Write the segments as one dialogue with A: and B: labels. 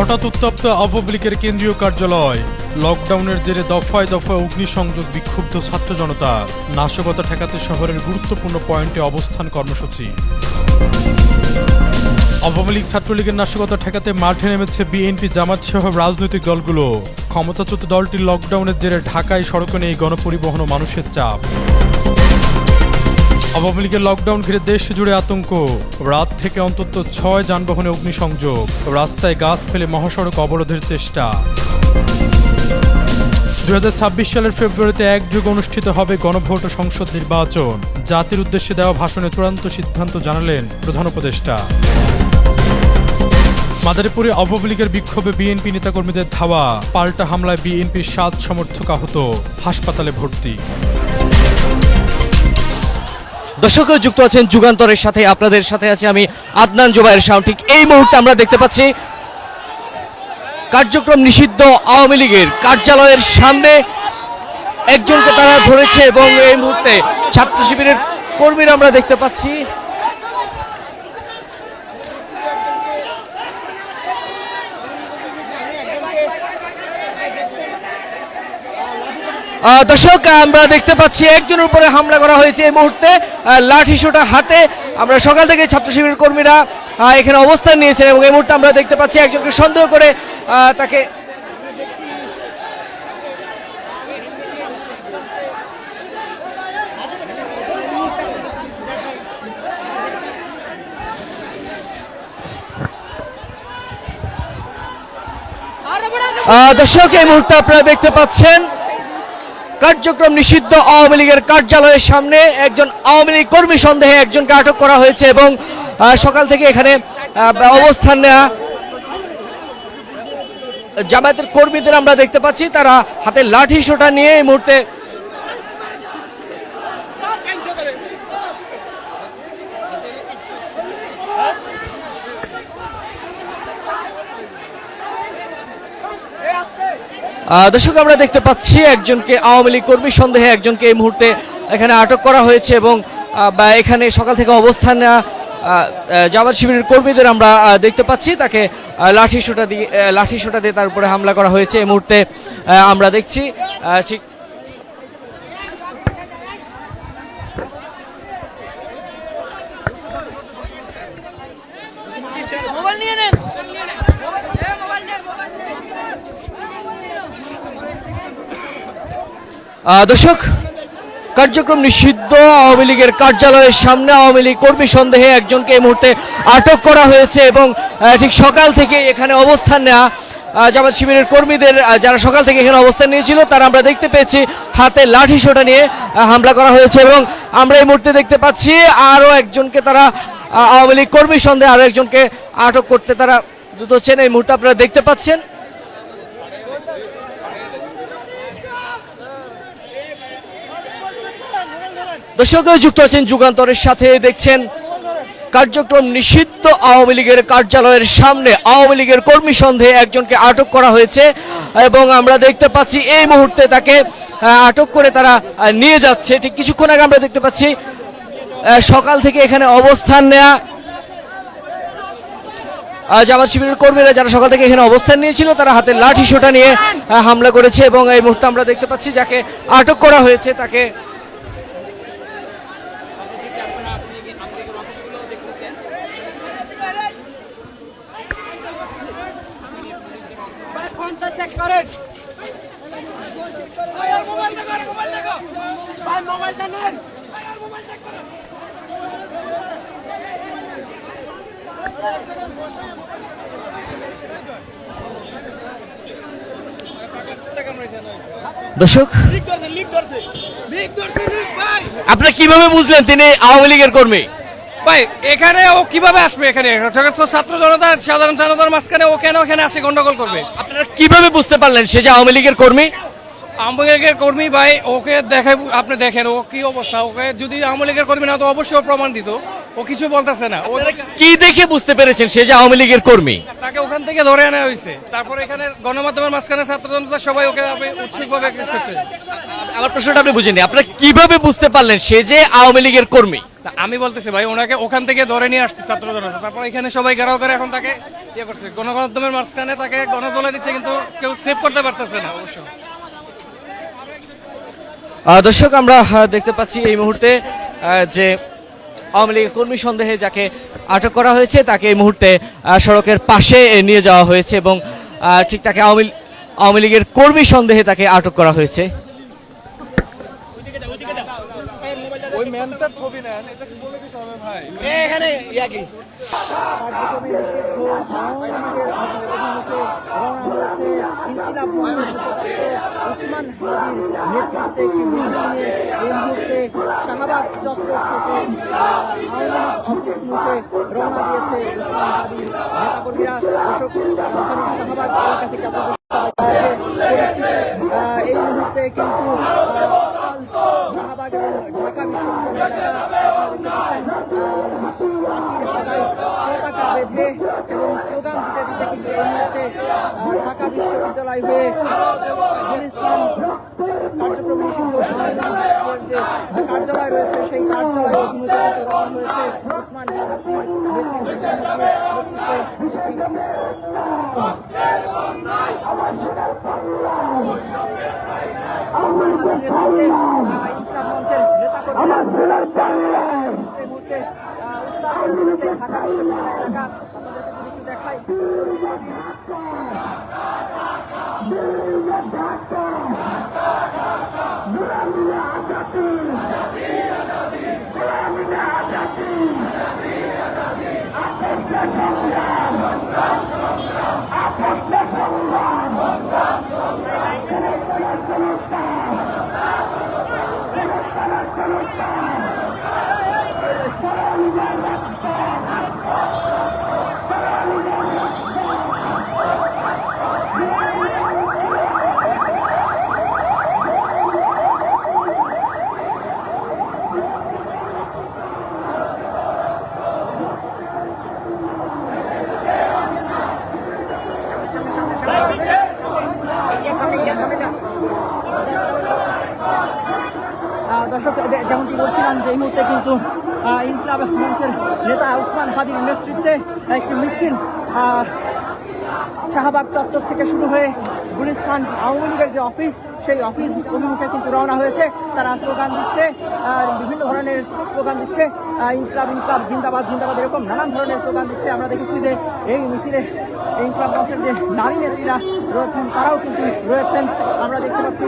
A: হঠাৎ উত্তপ্ত আওয়ামী কেন্দ্রীয় কার্যালয়। লকডাউনের জেরে দফায় দফায় অগ্নিসংযোগ বিক্ষুব্ধ ছাত্র জনতা। নাশকতা ঠেকাতে শহরের গুরুত্বপূর্ণ পয়েন্টে অবস্থান কর্মসূচি। আওয়ামী লীগ ছাত্রলীগের নাশকতা ঠেকাতে মাঠে নেমেছে বিএনপি জামাত সহ রাজনৈতিক দলগুলো। ক্ষমতাচ্যুত দলটি লকডাউনের জেরে ঢাকায় সড়কে নেই গণপরিবহন ও মানুষের চাপ। আওয়ামী লীগের লকডাউন ঘিরে দেশ জুড়ে আতঙ্ক। রাত থেকে অন্তত ছয় যানবাহনে অগ্নিসংযোগ। রাস্তায় গাছ ফেলে মহাসড়ক অবরোধের চেষ্টা। দু হাজার ছাব্বিশ সালের ফেব্রুয়ারিতে এক যুগ অনুষ্ঠিত হবে গণভোট ও সংসদ নির্বাচন। জাতির উদ্দেশ্যে দেওয়া ভাষণে চূড়ান্ত সিদ্ধান্ত জানালেন প্রধান উপদেষ্টা। মাদারীপুরে আওয়ামী লীগের বিক্ষোভে বিএনপি নেতাকর্মীদের ধাওয়া। পাল্টা হামলায় বিএনপির সাত সমর্থক আহত। হাসপাতালে ভর্তি।
B: দর্শকও যুক্ত আছেন যুগান্তরের সাথে, আপনাদের সাথে আছে আমি আদনান জোবাইর শাহ ঠিক এই মুহূর্তে আমরা দেখতে পাচ্ছি কার্যক্রম নিষিদ্ধ আওয়ামী লীগের কার্যালয়ের সামনে একজনকে তারা ধরেছে এবং এই মুহূর্তে ছাত্র শিবিরের কর্মীরা আমরা দেখতে পাচ্ছি। দর্শক, আমরা দেখতে পাচ্ছি একজনের উপরে হামলা করা হয়েছে এই মুহূর্তে। লাঠি সোটা হাতে আমরা সকাল থেকে ছাত্র শিবির কর্মীরা এখানে অবস্থান নিয়েছেন এবং এই মুহূর্তে আমরা দেখতে পাচ্ছি একজনকে সন্দেহ করে তাকে দর্শক, এই মুহূর্তে আপনারা দেখতে পাচ্ছেন কার্যক্রম নিষিদ্ধ আওয়ামী লীগের কার্যালয়ের সামনে একজন আওয়ামী লীগ কর্মী সন্দেহে একজনকে আটক করা হয়েছে এবং সকাল থেকে এখানে অবস্থান নেওয়া জামায়াতের কর্মীদের আমরা দেখতে পাচ্ছি। তারা হাতে লাঠি শোটা নিয়ে এই মুহূর্তে দর্শক, আমরা দেখতে পাচ্ছি একজনকে আওয়ামী লীগ কর্মী, সন্দেহে একজনকে এই মুহূর্তে এখানে আটক করা হয়েছে এবং বা এখানে সকাল থেকে অবস্থান জামাত শিবিরের কর্মীদের আমরা দেখতে পাচ্ছি। তাকে লাঠি সোটা দিয়ে লাঠি সোটা দিয়ে তার উপরে হামলা করা হয়েছে। এই মুহূর্তে আমরা দেখছি ঠিক দর্শক, কার্যক্রম নিষিদ্ধ। আওয়ামী লীগের কার্যালয়ের সামনে আওয়ামী লীগ কর্মী সন্দেহে একজনকে এই মুহূর্তে আটক করা হয়েছে এবং ঠিক সকাল থেকে এখানে অবস্থান নেওয়া জামাত শিবিরের কর্মীদের যারা সকাল থেকে এখানে অবস্থান নিয়েছিল, তারা আমরা দেখতে পেয়েছি হাতে লাঠি সোটা নিয়ে হামলা করা হয়েছে এবং আমরা এই মুহূর্তে দেখতে পাচ্ছি আরও একজনকে তারা আওয়ামী লীগ কর্মী সন্দেহে আরও একজনকে আটক করতে তারা দ্রুত এই মুহূর্তে আপনারা দেখতে পাচ্ছেন দর্শকরা যুক্ত আছেন, যুগান্তরের সাথে দেখছেন কার্যক্রম নিষিদ্ধ আওয়ামী লীগের কার্যালয়ের সামনে। আওয়ামী লীগের কর্মী সন্দেহে একজনকে আটক করা হয়েছে এবং আমরা দেখতে পাচ্ছি এই মুহূর্তে তাকে আটক করে তারা নিয়ে যাচ্ছে। ঠিক কিছুক্ষণ আগে আমরা দেখতে পাচ্ছি সকাল থেকে এখানে অবস্থান নেয়া জামাত শিবিরের কর্মীরা যারা সকাল থেকে এখানে অবস্থান নিয়েছিল, তারা হাতে লাঠি সোটা নিয়ে হামলা করেছে এবং এই মুহূর্তে আমরা দেখতে পাচ্ছি যাকে আটক করা হয়েছে, তাকে
C: করেন। ভাই আর মোবাইল দেখো আর মোবাইল দেখো। ভাই মোবাইলটা নেন।
B: দর্শক আপনারা কীভাবে বুঝলেন তিনি আওয়ামী লীগের কর্মী?
D: ভাই, এখানে ও কীভাবে আসবে এখানে? তো ছাত্র জনতা, সাধারণ জনতার মাঝখানে ও কেন এখানে আসে, গন্ডগোল করবে?
B: আপনারা কীভাবে বুঝতে পারলেন সে যে আওয়ামী লীগের কর্মী?
D: আওয়ামী লীগের কর্মী ভাই ওকে দেখে আপনি দেখেন ও কি অবস্থা? ওকে যদি আওয়ামী লীগের কর্মী না তো অবশ্যই প্রমাণ দিত। ও কিছু বলতেছে না। ও
B: কি দেখে বুঝতে পেরেছেন সে যে আওয়ামী লীগের কর্মী?
D: তাকে ওখান থেকে ধরে আনা হয়েছে। তারপর এখানে গণমাধ্যমের মাঝখানে ছাত্র জনতা সবাই ওকে উৎসুকভাবে করছে।
B: আমার প্রশ্নটা আপনি আপনারা কীভাবে বুঝতে পারলেন সে যে আওয়ামী লীগের কর্মী?
D: আমি বলতেছি ভাই ওনাকে ওখান থেকে ধরে নিয়ে আসছে ছাত্র জনতা। তারপর এখানে সবাই ঘেরাও করে এখন তাকে ইয়ে করছে। গণমাধ্যমের মাঝখানে তাকে গণদোলা দিচ্ছে কিন্তু কেউ সেভ করতে পারতেছে না অবশ্য।
B: দর্শক আমরা দেখতে পাচ্ছি এই মুহূর্তে যে আওয়ামী লীগের কর্মী সন্দেহে যাকে আটক করা হয়েছে তাকে এই মুহূর্তে সড়কের পাশে নিয়ে যাওয়া হয়েছে এবং ঠিক তাকে আওয়ামী আওয়ামী লীগের কর্মী সন্দেহে তাকে আটক করা হয়েছে।
D: ওই
E: মিছিল নিয়ে এই মুহূর্তে শাহবাগ চত্বর থেকে অফিস দিয়েছে উসমান হাদির নেতাকর্মীরা। এই মুহূর্তে কিন্তু শাহবাগ ঢাকা বিশ্ববিদ্যালয় বেঁধে এবং স্লোগান দিতে দিতে কিন্তু এই মুহূর্তে ঢাকা বিশ্ববিদ্যালয় হয়ে গুলিস্তান কার্যক্রম নিষিদ্ধ যে কার্যালয় রয়েছে সেই কার্যালয় রওনা হয়েছে ইসলাম মঞ্চের এই এলাকা আপনাদেরকে দেখাই আহ, দর্শক দে- যেমনটি বলছিলাম যে এই মুহূর্তে কিন্তু আহ, ইনকলাব মঞ্চের নেতা উসমান হাদির নেতৃত্বে একটি মিছিল শাহবাগ চত্বর থেকে শুরু হয়ে গুলিস্তান আওয়ামী লীগের যে অফিস, সেই অফিস অভিমুখে কিন্তু রওনা হয়েছে। তারা স্লোগান দিচ্ছে বিভিন্ন ধরনের স্লোগান দিচ্ছে। ইনকলাব ইনকলাব, জিন্দাবাদ জিন্দাবাদ, এরকম নানান ধরনের স্লোগান দিচ্ছে। আমরা দেখেছি যে এই মিছিলে ইনকলাব মঞ্চের যে নারী নেত্রীরা রয়েছেন, তারাও কিন্তু রয়েছেন। আমরা দেখতে পাচ্ছি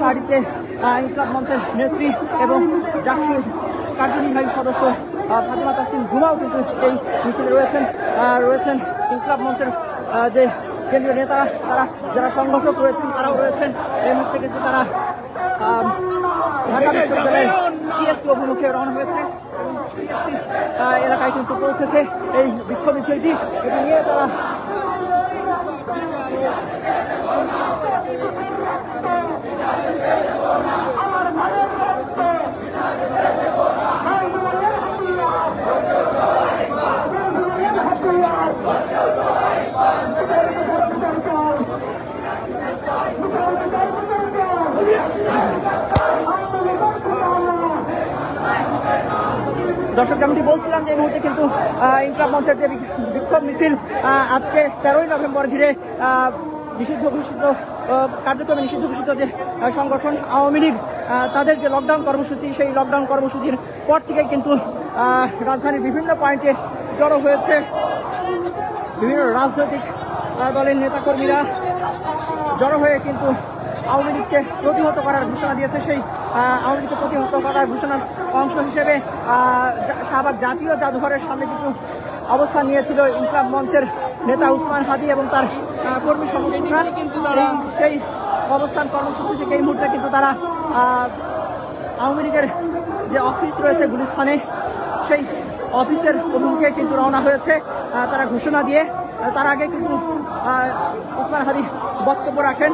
E: শাড়িতে ইনকলাব মঞ্চের নেত্রী এবং ডাকসুর কার্যনির্বাহী সদস্য ফাতেমা তাসলিম জুমাও কিন্তু এই মিছিলে রয়েছেন। রয়েছেন ইনকলাব মঞ্চের যে কেন্দ্রীয় নেতারা, তারা যারা সংগঠক রয়েছেন, তারাও রয়েছেন। এই মুহূর্তে কিন্তু তারা ঢাকা বিশ্ববিদ্যালয়ের টিএসসি অভিমুখে রওনা হয়েছে এলাকায় কিন্তু পৌঁছেছে এই বিক্ষোভ মিছিলটি। এটি নিয়ে তারা দর্শক যেমনটি বলছিলাম যে এই মুহূর্তে কিন্তু আহ, মঞ্চের যে বিক্ষোভ মিছিল আজকে তেরোই নভেম্বর ঘিরে নিষিদ্ধ ঘোষিত কার্যক্রমে নিষিদ্ধ ঘোষিত যে সংগঠন আওয়ামী লীগ তাদের যে লকডাউন কর্মসূচি সেই লকডাউন কর্মসূচির পর থেকে কিন্তু রাজধানীর বিভিন্ন পয়েন্টে জড়ো হয়েছে। বিভিন্ন রাজনৈতিক দলের নেতাকর্মীরা জড়ো হয়ে কিন্তু আওয়ামী লীগকে প্রতিহত করার ঘোষণা দিয়েছে। সেই আওয়ামী লীগকে প্রতিহত করার ঘোষণার অংশ হিসেবে শাহবাগ জাতীয় জাদুঘরের সামনে কিন্তু অবস্থান নিয়েছিল ইনকলাব মঞ্চের নেতা উসমান হাদি এবং তার কর্মী সমর্থকরা কিন্তু তারা সেই অবস্থান কর্মসূচি থেকে এই মুহূর্তে কিন্তু তারা আওয়ামী লীগের যে অফিস রয়েছে গুলিস্তানে সেই অফিসের অভিমুখে কিন্তু রওনা হয়েছে। তারা ঘোষণা দিয়ে তার আগে কিন্তু ওসমান হাদি বক্তব্য রাখেন।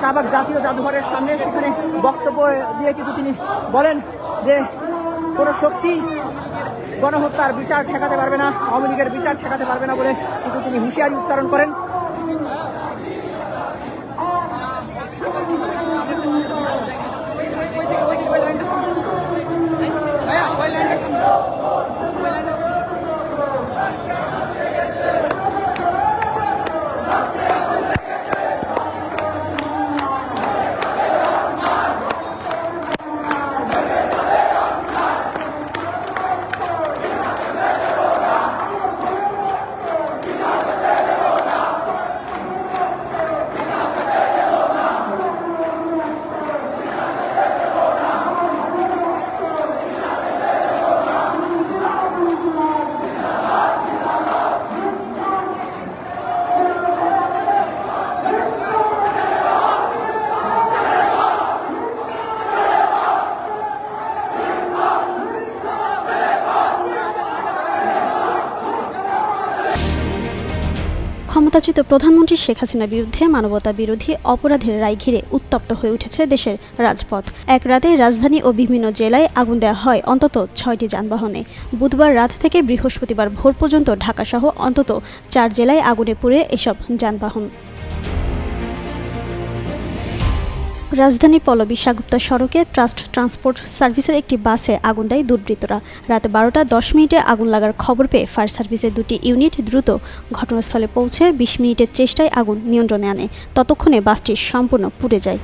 E: শাহবাগ জাতীয় জাদুঘরের সামনে সেখানে বক্তব্য দিয়ে কিন্তু তিনি বলেন যে, কোনো শক্তি গণহত্যার বিচার ঠেকাতে পারবে না, আওয়ামী লীগের বিচার ঠেকাতে পারবে না বলে কিন্তু তিনি হুঁশিয়ারি উচ্চারণ করেন।
F: ক্ষমতাচ্যুত প্রধানমন্ত্রী শেখ হাসিনার বিরুদ্ধে মানবতা বিরোধী অপরাধের রায় ঘিরে উত্তপ্ত হয়ে উঠেছে দেশের রাজপথ। এক রাতে রাজধানী ও বিভিন্ন জেলায় আগুন দেওয়া হয় অন্তত ছয়টি যানবাহনে। বুধবার রাত থেকে বৃহস্পতিবার ভোর পর্যন্ত ঢাকাসহ অন্তত চার জেলায় আগুনে পুড়ে এসব যানবাহন। রাজধানী পল্লবী সাগুপ্তা সড়কে ট্রাস্ট ট্রান্সপোর্ট সার্ভিসের একটি বাসে আগুন দেয় দুর্বৃত্তরা। রাত বারোটা দশ মিনিটে আগুন লাগার খবর পেয়ে ফায়ার সার্ভিসের দুটি ইউনিট দ্রুত ঘটনাস্থলে পৌঁছে বিশ মিনিটের চেষ্টায় আগুন নিয়ন্ত্রণে আনে। ততক্ষণে বাসটি সম্পূর্ণ পুড়ে যায়।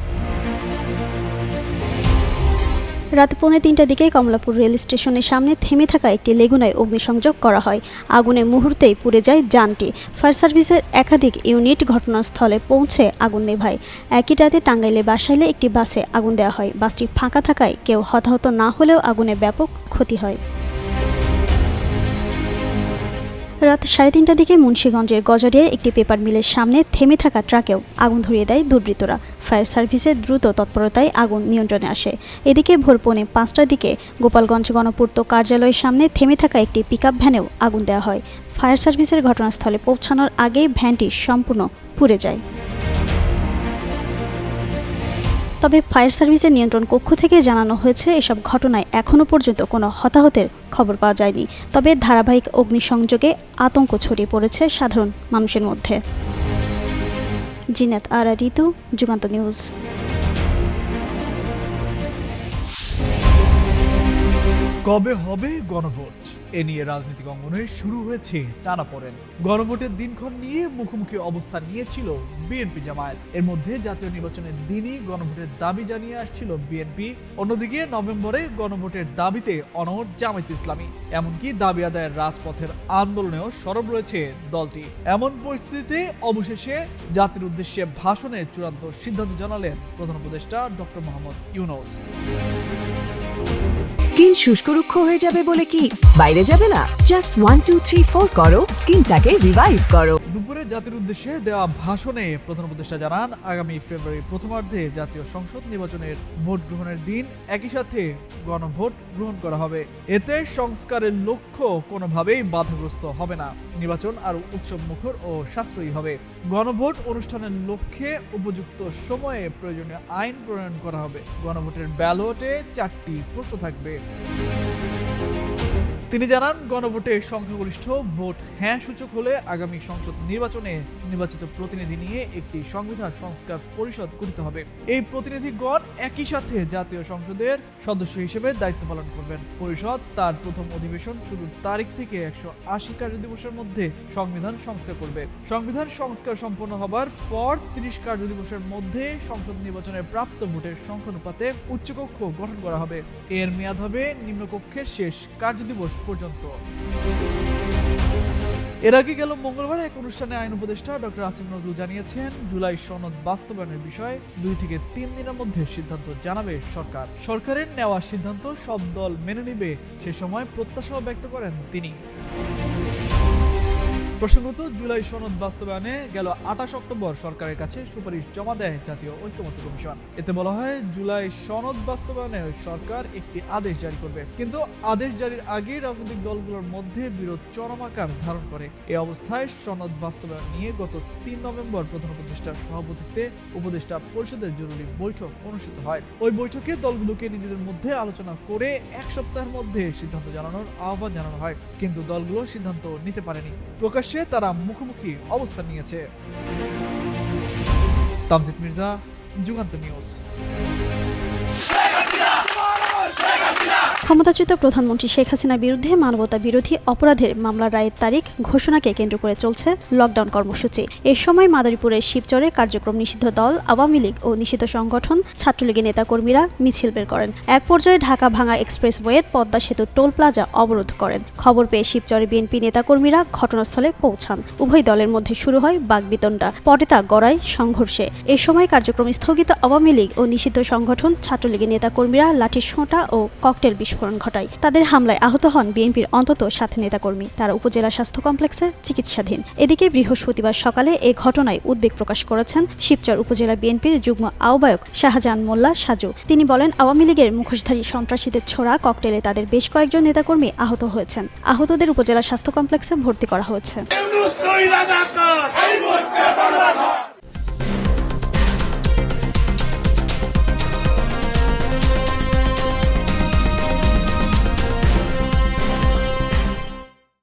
F: রাত পৌনে তিনটার দিকে কমলাপুর রেল স্টেশনের সামনে থেমে থাকা একটি লেগুনায় অগ্নিসংযোগ করা হয়। আগুনে মুহূর্তেই পুড়ে যায় যানটি। ফায়ার সার্ভিসের একাধিক ইউনিট ঘটনাস্থলে পৌঁছে আগুন নেভায়। একই রাতে টাঙ্গাইলে বাসাইলে একটি বাসে আগুন দেওয়া হয়। বাসটি ফাঁকা থাকায় কেউ হতাহত না হলেও আগুনে ব্যাপক ক্ষতি হয়। রাত সাড়ে তিনটার দিকে মুন্সীগঞ্জের গজারিয়ায় একটি পেপার মিলের সামনে থেমে থাকা ট্রাকেও আগুন ধরিয়ে দেয় দুর্বৃত্তরা। ফায়ার সার্ভিসের দ্রুত তৎপরতায় আগুন নিয়ন্ত্রণে আসে। এদিকে ভোর পৌনে পাঁচটার দিকে গোপালগঞ্জ গণপূর্ত কার্যালয়ের সামনে থেমে থাকা একটি পিকআপ ভ্যানেও আগুন দেওয়া হয়। ফায়ার সার্ভিসের ঘটনাস্থলে পৌঁছানোর আগে ভ্যানটি সম্পূর্ণ পুড়ে যায়। তবে ফায়ার সার্ভিসের নিয়ন্ত্রণ কক্ষ থেকে জানানো হয়েছে, এসব ঘটনায় এখনও পর্যন্ত কোনো হতাহতের খবর পাওয়া যায়নি। তবে ধারাবাহিক অগ্নিসংযোগে আতঙ্ক ছড়িয়ে পড়েছে সাধারণ মানুষের মধ্যে। জিনাত আরা ঋতু যুগান্ত নিউজ।
G: কবে হবে গণভোট? এ নিয়ে রাজনৈতিক অঙ্গনে শুরু হয়েছে টানাপোড়েন গণভোটের দিনক্ষণ নিয়ে মুখোমুখি অবস্থান নিয়েছিল বিএনপি জামায়াত। এর মধ্যে জাতীয় নির্বাচনের দিনই গণভোটের দাবি জানিয়ে আসছিল বিএনপি। অন্যদিকে নভেম্বরে গণভোটের দাবিতে অনড় জামায়াত ইসলামী। এমনকি দাবি আদায়ের রাজপথের আন্দোলনেও সরব রয়েছে দলটি। এমন পরিস্থিতিতে অবশেষে জাতির উদ্দেশ্যে ভাষণে চূড়ান্ত সিদ্ধান্ত জানালেন প্রধান উপদেষ্টা ডক্টর মোহাম্মদ ইউনুস।
H: স্কিন শুষ্ক রুক্ষ হয়ে যাবে বলে কি? বাইরে যাবে না। Just one two three four করো। স্কিনটাকে রিভাইভ করো।
G: দুপুরে জাতির উদ্দেশ্যে দেওয়া ভাষণে প্রধান উপদেষ্টা জানান, আগামী ফেব্রুয়ারি প্রথমার্ধে জাতীয় সংসদ নির্বাচনের ভোট গ্রহণের দিন। একই সাথে গণভোট গ্রহণ করা হবে। এতে সংস্কারের লক্ষ্য কোনোভাবেই বাধাগ্রস্ত হবে না। নির্বাচন আরও উৎসব মুখর ও সাশ্রয়ী হবে। গণভোট অনুষ্ঠানের লক্ষ্যে উপযুক্ত সময়ে প্রয়োজনীয় আইন প্রণয়ন করা হবে। গণভোটের ব্যালটে চারটি প্রশ্ন থাকবে। Thank you. তিনি জানান, গণভোটে সংখ্যাগরিষ্ঠ ভোট। হ্যাঁ সূচক হলে আগামী সংসদ নির্বাচনে নির্বাচিত প্রতিনিধি নিয়ে একটি সংবিধান সংস্কার পরিষদ গঠিত হবে। এই প্রতিনিধিগণ একই সাথে জাতীয় সংসদের সদস্য হিসেবে দায়িত্ব পালন করবেন। পরিষদ তার প্রথম অধিবেশন শুরুর তারিখ থেকে একশো আশি কার্যদিবসের মধ্যে সংবিধান সংস্কার করবে। সংবিধান সংস্কার সম্পন্ন হবার পর তিরিশ কার্যদিবসের মধ্যে সংসদ নির্বাচনের প্রাপ্ত ভোটের সংখ্যানুপাতে উচ্চকক্ষ গঠন করা হবে। এর মেয়াদ হবে নিম্নকক্ষের শেষ কার্যদিবস পর্যন্ত। এর আগে গেল মঙ্গলবার এক অনুষ্ঠানে আইন উপদেষ্টা ডক্টর আসিম নজরুল জানিয়েছেন, জুলাই সনদ বাস্তবায়নের বিষয়ে দুই থেকে তিন দিনের মধ্যে সিদ্ধান্ত জানাবে সরকার। সরকারের নেওয়া সিদ্ধান্ত সব দল মেনে নিবে, সে সময় প্রত্যাশাও ব্যক্ত করেন তিনি। প্রসঙ্গত, জুলাই সনদ বাস্তবায়নে গেল আঠাশ অক্টোবর সরকারের কাছে সুপারিশ জমা দেয় জাতীয় ঐক্যমত্য কমিশন। এতে বলা হয়, জুলাই সনদ বাস্তবায়নে সরকার একটি আদেশ জারি করবে। কিন্তু আদেশ জারির আগে রাজনৈতিক দলগুলোর মধ্যে বিরোধ চরম আকার ধারণ করে। এ অবস্থায় সনদ বাস্তবায়ন নিয়ে গত তিন নভেম্বর প্রধান উপদেষ্টার সভাপতিত্বে উপদেষ্টা পরিষদের জরুরি বৈঠক অনুষ্ঠিত হয়। ওই বৈঠকে দলগুলোকে নিজেদের মধ্যে আলোচনা করে এক সপ্তাহের মধ্যে সিদ্ধান্ত জানানোর আহ্বান জানানো হয়। কিন্তু দলগুলো সিদ্ধান্ত নিতে পারেনি। প্রকাশ্যে তারা মুখোমুখি অবস্থান নিয়েছে। তামজিদ মির্জা যুগান্ত নিউজ।
F: ক্ষমতাচ্যুত প্রধানমন্ত্রী শেখ হাসিনার বিরুদ্ধে মানবতা বিরোধী অপরাধের মামলার রায়ের তারিখ ঘোষণাকে কেন্দ্র করে চলছে লকডাউন কর্মসূচি। এ সময় মাদারীপুরের শিবচরে কার্যক্রম নিষিদ্ধ দল, আওয়ামী লীগ ও নিষিদ্ধ সংগঠন, ছাত্রলীগের নেতাকর্মীরা মিছিল বের করেন। এক পর্যায়ে ঢাকা ভাঙা এক্সপ্রেসওয়ের পদ্মা সেতু টোল প্লাজা অবরোধ করেন। খবর পেয়ে শিবচরে বিএনপি নেতাকর্মীরা ঘটনাস্থলে পৌঁছান। উভয় দলের মধ্যে শুরু হয় বাগবিতণ্ডা। পটেতা গড়ায় সংঘর্ষে। এ সময় কার্যক্রম স্থগিত আওয়ামী লীগ ও নিষিদ্ধ সংগঠন, ছাত্রলীগের নেতাকর্মীরা লাঠির সোঁটা ও ককটেল বিস্ফোরণ ঘটায়। তাদের হামলায় আহত হন বিএনপির অন্তত সাত নেতাকর্মী। তারা উপজেলা স্বাস্থ্য কমপ্লেক্সে চিকিৎসাধীন। এদিকে বৃহস্পতিবার সকালে এ ঘটনায় উদ্বেগ প্রকাশ করেছেন শিবচর উপজেলা বিএনপির যুগ্ম আহ্বায়ক শাহজাহান মোল্লা সাজু। তিনি বলেন, আওয়ামী লীগের মুখোশধারী সন্ত্রাসীদের ছোড়া ককটেলে তাদের বেশ কয়েকজন নেতাকর্মী আহত হয়েছেন। আহতদের উপজেলা স্বাস্থ্য কমপ্লেক্সে ভর্তি করা হয়েছে।